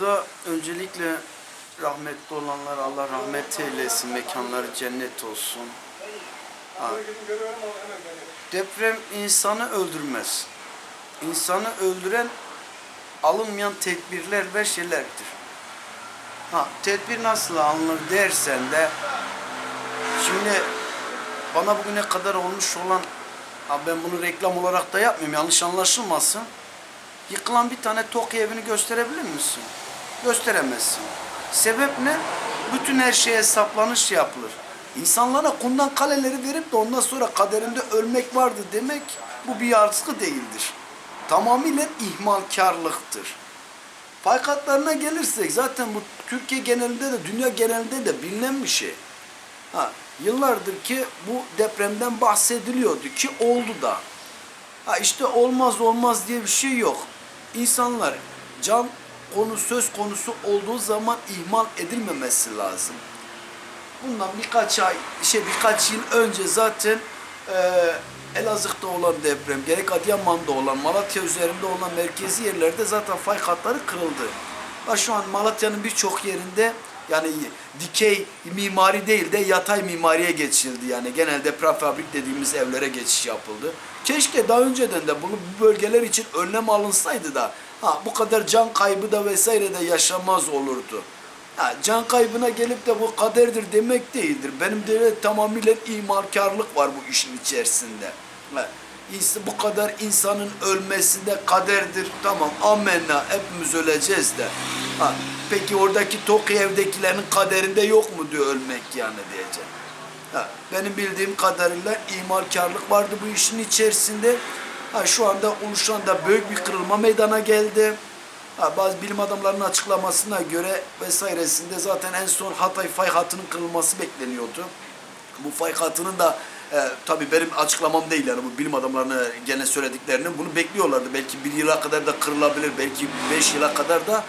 Burada öncelikle rahmetli olanlar Allah rahmet eylesin, mekanları cennet olsun. Deprem insanı öldürmez. İnsanı öldüren alınmayan tedbirler ve şeylerdir. Ha, tedbir nasıl alınır dersen de şimdi bana bugüne kadar olmuş olan ha ben bunu reklam olarak da yapmıyorum yanlış anlaşılmasın. Yıkılan bir tane Tokyo evini gösterebilir misin? Gösteremezsin. Sebep ne? Bütün her şeye hesaplanış yapılır. İnsanlara kundan kaleleri verip de ondan sonra kaderinde ölmek vardı demek bu bir yargı değildir. Tamamıyla ihmalkarlıktır. Faykatlarına gelirsek zaten bu Türkiye genelinde de dünya genelinde de bilinen bir şey. Ha, yıllardır ki bu depremden bahsediliyordu ki oldu da. Ha işte olmaz olmaz diye bir şey yok. İnsanlar can konu söz konusu olduğu zaman ihmal edilmemesi lazım. Bundan birkaç ay, şey birkaç yıl önce zaten eee Elazığ'da olan deprem, gerek Adıyaman'da olan, Malatya üzerinde olan merkezi yerlerde zaten fay hatları kırıldı. Ha şu an Malatya'nın birçok yerinde yani dikey mimari değil de yatay mimariye geçildi. Yani genelde prefabrik dediğimiz evlere geçiş yapıldı. Keşke daha önceden de bunu bu bölgeler için önlem alınsaydı da ha bu kadar can kaybı da vesaire de yaşamaz olurdu. Ha, can kaybına gelip de bu kaderdir demek değildir. Benim de tamamıyla imarkarlık var bu işin içerisinde. Ha, bu kadar insanın ölmesi de kaderdir. Tamam amenna hepimiz öleceğiz de. Ha, peki oradaki Tokyo evdekilerin kaderinde yok mu diyor ölmek yani diyeceğim. Ha, benim bildiğim kadarıyla imarkarlık vardı bu işin içerisinde. Ha, şu anda oluşan da büyük bir kırılma meydana geldi. Ha, bazı bilim adamlarının açıklamasına göre vesairesinde zaten en son Hatay fay hattının kırılması bekleniyordu. Bu fay hattının da e, tabii benim açıklamam değil yani bu bilim adamlarının gene söylediklerini bunu bekliyorlardı. Belki bir yıla kadar da kırılabilir, belki beş yıla kadar da